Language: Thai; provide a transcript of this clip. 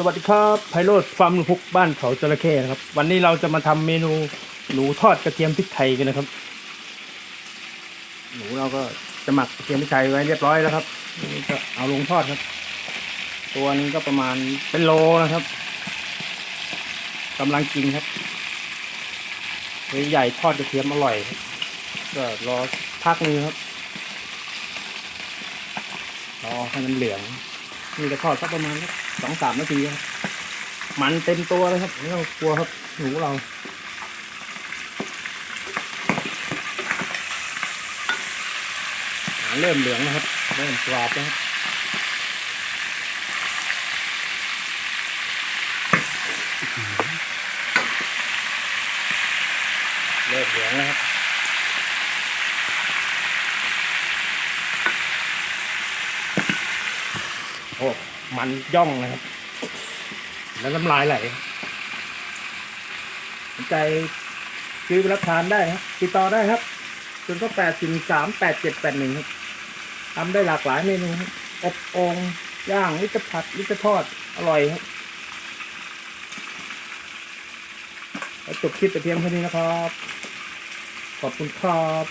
สวัสดีครับไพโรดฟาร์มฮุกบ้านเขาจระเข้นะครับ วันนี้เราจะมาทำเมนูหนูทอดกระเทียมพริกไทยกันนะครับ หนูเราก็จะหมักกระเทียมพริกไทยไว้เรียบร้อยแล้วครับนี่ก็เอาลงทอดครับ ตัวนึงก็ประมาณเป็นโลนะครับกำลังกินครับใหญ่ทอดกระเทียมอร่อยก็รอพักนึงครับรอให้มันเหลือง นี่จะทอดสักประมาณสองสามนาทีครับมันเต็มตัวเลยครับไม่ต้องกลัวครับหนูเราอ่าเริ่มเหลืองนะครับเริ่มกรอบแล้วครับเริ่มเหลืองแล้วครับ โอ้มันย่องนะครับ แล้วน้ำลายไหลสนใจซื้อไปรับทานได้ครับ ติดต่อได้ครับศูนก็แปดสี่สามแปดเจ็ดแปดหนึ่งครับทำได้หลากหลายเมนูครับอบองย่างหรือจะผัดหรือจะทอด อร่อยครับจบคลิปแต่เพียงเท่านี้นะครับ ขอบคุณครับ